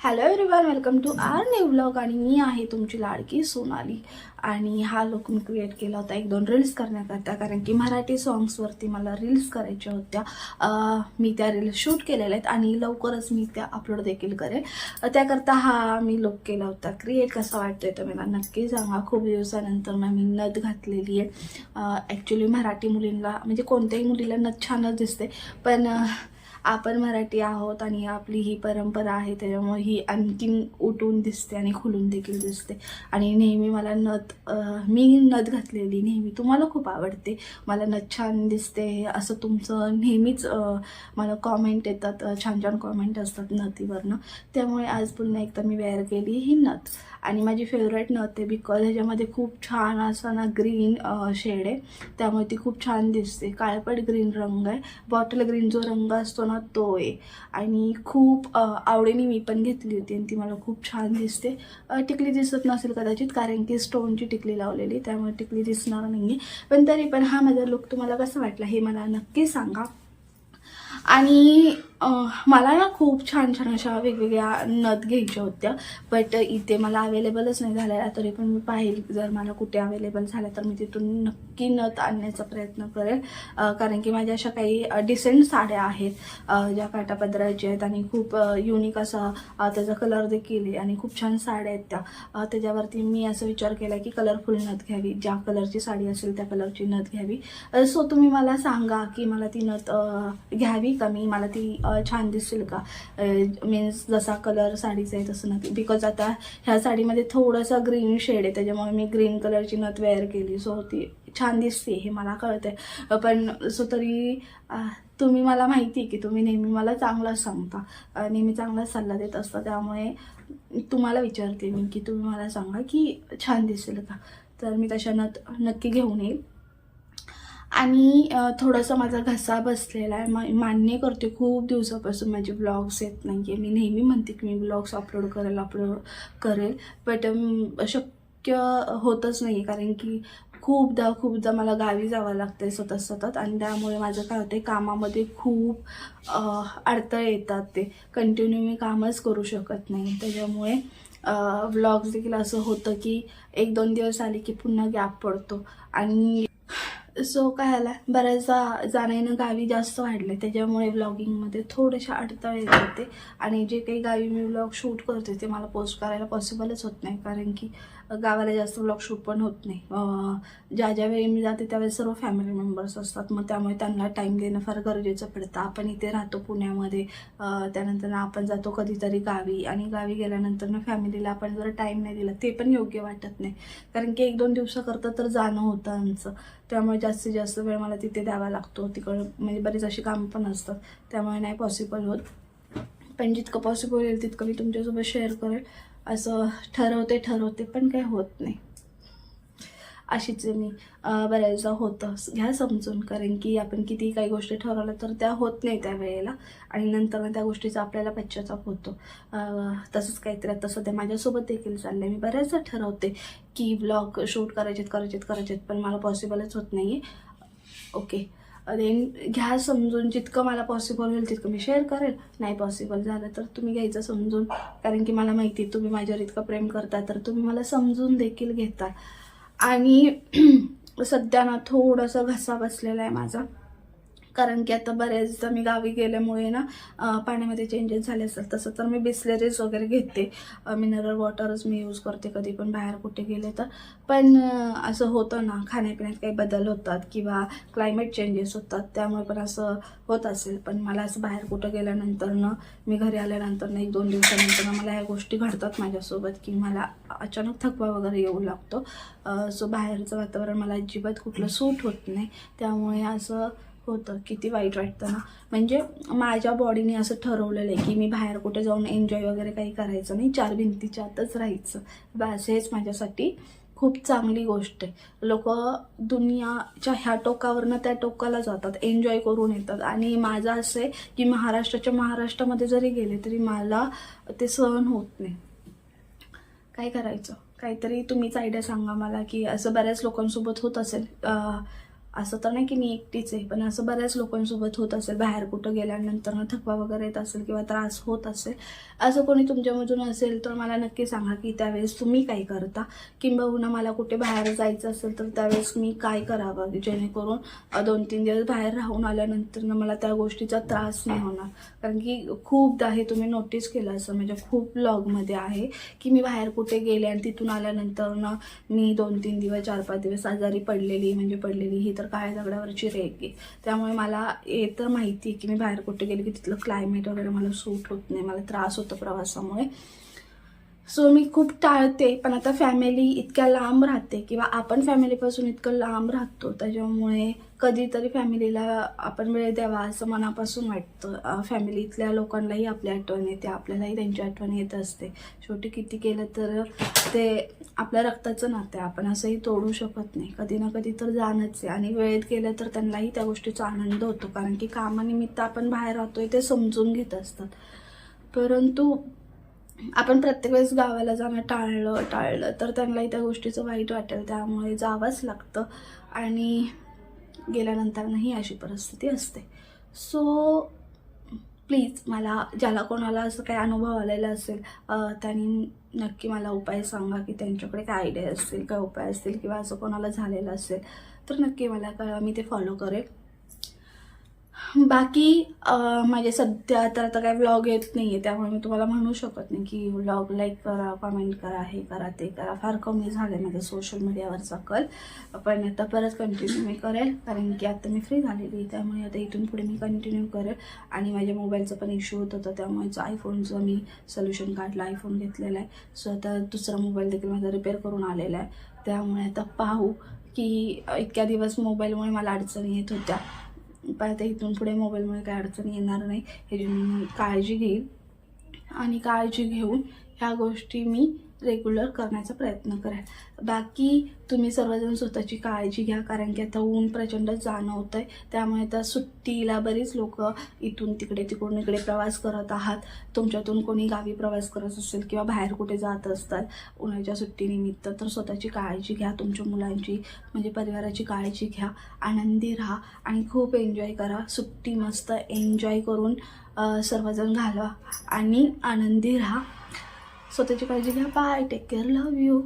Hello everyone welcome to our new blog आणि मी आहे तुमची लाडकी सोनाली. आणि हा लुक मी क्रिएट केला होता एक दोन रील्स करण्याकरता कारण की मराठी सॉंग्सवरती मला रील्स करायच्या होत्या. मी त्या रील्स शूट केलेल्या आहेत आणि लवकरच मी त्या अपलोड देखील करेल त्याकरता हा मी लुक केला होता. क्रिएट कसा वाटतोय तर मला नक्की सांगा. खूप दिवसानंतर मग मी नथ घातलेली आहे. ॲक्च्युली मराठी मुलींना म्हणजे कोणत्याही मुलीला नथ छानच दिसते. पण आपण मराठी आहोत आणि आपली ही परंपरा आहे त्याच्यामुळे ही आणखीन उठून दिसते आणि खुलून देखील दिसते. आणि नेहमी मला नथ मी नथ घातलेली नेहमी तुम्हाला खूप आवडते. मला नथ छान दिसते असं तुमचं नेहमीच मला कॉमेंट येतात छान छान कॉमेंट असतात नथीवरनं. त्यामुळे आज पुन्हा एकदा मी वेअर केली ही नथ. आणि माझी फेवरेट नथ आहे बिकॉज ह्याच्यामध्ये खूप छान असा ना ग्रीन शेड आहे. त्यामुळे ती खूप छान दिसते. काळपट ग्रीन रंग आहे. बॉटल ग्रीन जो रंग असतो ना तो आहे आणि खूप आवडीने मी पण घेतली होती आणि ती मला खूप छान दिसते. टिकली दिसत नसेल कदाचित कारण की स्टोनची टिकली लावलेली त्यामुळे टिकली दिसणार नाही आहे पण तरी पण हा माझा लुक तुम्हाला कसा वाटला हे मला नक्की सांगा. आणि मला ना खूप छान छान अशा वेगवेगळ्या नथ घ्यायच्या होत्या. बट इथे मला अवेलेबलच नाही झाल्या. तरी पण मी पाहिल. जर मला कुठे अवेलेबल झाल्या तर मी तिथून नक्की नथ आणण्याचा प्रयत्न करेल. कारण की माझ्या अशा काही डिसेंट साड्या आहेत. ज्या काटापदराच्या आहेत आणि खूप युनिक असा त्याचा कलर देखील आहे आणि खूप छान साड्या आहेत त्या. त्याच्यावरती मी असं विचार केला की कलरफुल नथ घ्यावी. ज्या कलरची साडी असेल त्या कलरची नथ घ्यावी. सो तुम्ही मला सांगा की मला ती नथ घ्यावी का मी? मला ती छान दिसेल का? मीन्स जसा कलर साडीचा आहे तसं नथ बिकॉज आता ह्या साडीमध्ये थोडासा ग्रीन शेड आहे. त्याच्यामुळे मी ग्रीन कलरची नथ वेअर केली. सो ती छान दिसते हे मला कळतंय. पण सो तरी तुम्ही मला माहिती आहे की तुम्ही नेहमी मला चांगलाच सांगता. नेहमी चांगलाच सल्ला देत असता. त्यामुळे तुम्हाला विचारते मी की तुम्ही मला सांगा की छान दिसेल का? तर मी तशा नथ नक्की घेऊन येईल. आणि थोडंसं माझा घसा बसलेला आहे. मा मान्य करते खूप दिवसापासून माझे ब्लॉग्स येत नाही आहे मी नेहमी म्हणते की मी ब्लॉग्स अपलोड करेल अपलोड करेल. बट शक्य होतच नाही कारण की खूपदा खूपदा मला गावी जावं लागतं आहे सतत सतत. आणि त्यामुळे माझं काय होतं कामामध्ये खूप अडथळे येतात ते. कंटिन्यू मी कामच करू शकत नाही. त्याच्यामुळे व्लॉग्स देखील असं होतं की एक दोन दिवस आले की पुन्हा गॅप पडतो. आणि सो काय झालं बऱ्याचदा जाणं येणं गावी जास्त वाढले त्याच्यामुळे व्लॉगिंगमध्ये थोडेसे अडथळे येत होते. आणि जे काही गावी मी व्लॉग शूट करते ते मला पोस्ट करायला पॉसिबलच होत नाही. कारण की गावाला जास्त व्लॉग शूट पण होत नाही. ज्या ज्या वेळी मी जाते त्यावेळी सर्व फॅमिली मेंबर्स असतात. मग त्यामुळे त्यांना टाईम देणं फार गरजेचं पडतं. आपण इथे राहतो पुण्यामध्ये. त्यानंतर आपण जातो कधीतरी गावी. आणि गावी गेल्यानंतर ना फॅमिलीला आपण जर टाईम नाही दिला ते पण योग्य वाटत नाही. कारण की एक दोन दिवसाकरता तर जाणं होतं आमचं. त्यामुळे जास्तीत जास्त वेळ मला तिथे द्यावा लागतो. तिकडं म्हणजे बरीच अशी कामं पण असतात. त्यामुळे नाही पॉसिबल होत. पण जितकं पॉसिबल होईल तितकं मी तुमच्यासोबत शेअर करेल. असं ठरवते ठरवते पण काही होत नाही. अशीच मी. बऱ्याचदा होतं. घ्या समजून कारण की आपण किती काही गोष्टी ठरवल्या तर त्या होत नाही त्या वेळेला आणि नंतर त्या गोष्टीचा आपल्याला पश्चाताप होतो. तसंच काहीतरी आता सध्या माझ्यासोबत देखील चाललं आहे मी बऱ्याचदा ठरवते की ब्लॉग शूट करायचेत करायचेत करायचेत पण मला पॉसिबलच होत नाही आहे ओके देन घ्या समजून जितकं मला पॉसिबल होईल तितकं मी शेअर करेल. नाही पॉसिबल झालं तर तुम्ही घ्यायचं समजून. कारण की मला माहिती आहे तुम्ही माझ्यावर इतकं प्रेम करता तर तुम्ही मला समजून देखील घेता. आणि सध्या ना थोडासा घसा बसलेला आहे माझा. कारण की आता बऱ्याचदा मी गावी गेल्यामुळे ना पाण्यामध्ये चेंजेस झाले असतात तसं तर मी बिस्लेरीज वगैरे घेते. मिनरल वॉटरच मी यूज करते कधी पण बाहेर कुठे गेले तर. पण असं होतं ना खाण्यापिण्यात काही बदल होतात किंवा क्लायमेट चेंजेस होतात त्यामुळे पण असं होत असेल. पण मला असं बाहेर कुठं गेल्यानंतरनं मी घरी आल्यानंतरनं एक दोन दिवसानंतर मला ह्या गोष्टी घडतात माझ्यासोबत की मला अचानक थकवा वगैरे येऊ लागतो. सो बाहेरचं वातावरण मला अजिबात कुठलं सूट होत नाही. त्यामुळे असं होतं. किती वाईट वाटतं ना. म्हणजे माझ्या बॉडीने असं ठरवलेलं आहे की मी बाहेर कुठे जाऊन एन्जॉय वगैरे काही करायचं नाही. चार भिंतीच्या आतच राहायचं. बस हेच माझ्यासाठी खूप चांगली गोष्ट आहे. लोक दुनियाच्या ह्या टोकावरनं त्या टोकाला जातात एन्जॉय करून येतात. आणि माझं असं आहे की महाराष्ट्राच्या महाराष्ट्रामध्ये जरी गेले तरी मला ते सहन होत नाही. काय करायचं? काहीतरी तुम्हीच आयडिया सांगा मला की असं बऱ्याच लोकांसोबत होत असेल. असं तर नाही की मी एकटीच आहे पण असं बऱ्याच लोकांसोबत होत असेल. बाहेर कुठं गेल्यानंतर ना थकवा वगैरे येत असेल किंवा त्रास होत असेल. असं कोणी तुमच्यामधून असेल तर मला नक्की सांगा की त्यावेळेस तुम्ही काय करता? किंबहुना मला कुठे बाहेर जायचं असेल तर त्यावेळेस मी काय करावं? जेणेकरून दोन तीन दिवस बाहेर राहून आल्यानंतर ना मला त्या गोष्टीचा त्रास नाही होणार. कारण की खूपदा हे तुम्ही नोटीस केलं असं म्हणजे खूप ब्लॉगमध्ये आहे की मी बाहेर कुठे गेले आणि तिथून आल्यानंतर ना मी दोन तीन दिवस चार पाच दिवस आजारी पडलेली म्हणजे पडलेली ही तर काय दगडावरची रेग आहे. त्यामुळे मला हे तर माहिती आहे की मी बाहेर कुठे गेले की तिथलं क्लायमेट वगैरे मला सूट होत नाही. मला त्रास होतो प्रवासामुळे. सो मी खूप टाळते पण आता फॅमिली इतक्या लांब राहते किंवा आपण फॅमिलीपासून इतकं लांब राहतो त्याच्यामुळे कधीतरी फॅमिलीला आपण वेळ द्यावा असं मनापासून वाटतं. फॅमिलीतल्या लोकांनाही आपली आठवण येते आपल्यालाही त्यांची आठवण येत असते. शेवटी किती केलं तर ते आपल्या रक्ताचं नातं आहे आपण असंही तोडू शकत नाही. कधी ना कधी तर जाणंच आहे आणि वेळेत गेलं तर त्यांनाही त्या गोष्टीचा आनंद होतो कारण की कामानिमित्त आपण बाहेर राहतोय ते समजून घेत असतात. परंतु आपण प्रत्येक वेळेस गावाला जाणं टाळलं टाळलं तर त्यांनाही त्या गोष्टीचं वाईट वाटेल. त्यामुळे जावंच लागतं. आणि गेल्यानंतरही अशी परिस्थिती असते. सो प्लीज मला ज्याला कोणाला असं काही अनुभव आलेला असेल त्यांनी नक्की मला उपाय सांगा की त्यांच्याकडे काय आयडिया असतील काय उपाय असतील किंवा असं कोणाला झालेलं असेल तर नक्की मला कळवा. मी ते फॉलो करेल. बाकी माझे सध्या तर आता काय व्लॉग येत नाही आहे त्यामुळे मी तुम्हाला म्हणू शकत नाही की व्लॉग लाईक करा कमेंट करा हे करा ते करा. फार कमी झालं आहे माझं सोशल मीडियावरचा कल पण आता परत कंटिन्यू मी करेल कारण की आता मी फ्री झालेली आहे त्यामुळे आता इथून पुढे मी कंटिन्यू करेल. आणि माझ्या मोबाईलचा पण इश्यू होत होता त्यामुळेच आयफोनचं मी सोल्युशन काढलं आयफोन घेतलेला आहे. सो आता दुसरा मोबाईल देखील माझा रिपेअर करून आलेला आहे. त्यामुळे आता पाहू की इतक्या दिवस मोबाईलमुळे मला अडचणी येत होत्या. पण आता इथून पुढे मोबाईलमुळे काय अडचण येणार नाही. ह्याची मी काळजी घेईल आणि काळजी घेऊन ह्या गोष्टी मी रेग्युलर करण्याचा प्रयत्न करेल. बाकी तुम्ही सर्वजण स्वतःची काळजी घ्या कारण की आता ऊन प्रचंड जाणवत आहे त्यामुळे आता सुट्टीला बरीच लोक इथून तिकडे तिकडून इकडे प्रवास करत आहात. तुमच्यातून कोणी गावी प्रवास करत असेल किंवा बाहेर कुठे जात असतात उन्हाळ्याच्या सुट्टीनिमित्त तर स्वतःची काळजी घ्या तुमच्या मुलांची म्हणजे परिवाराची काळजी घ्या आनंदी राहा आणि खूप एन्जॉय करा. सुट्टी मस्त एन्जॉय करून सर्वजण घालवा आणि आनंदी राहा. स्वतःची काळजी घ्या bye take care love you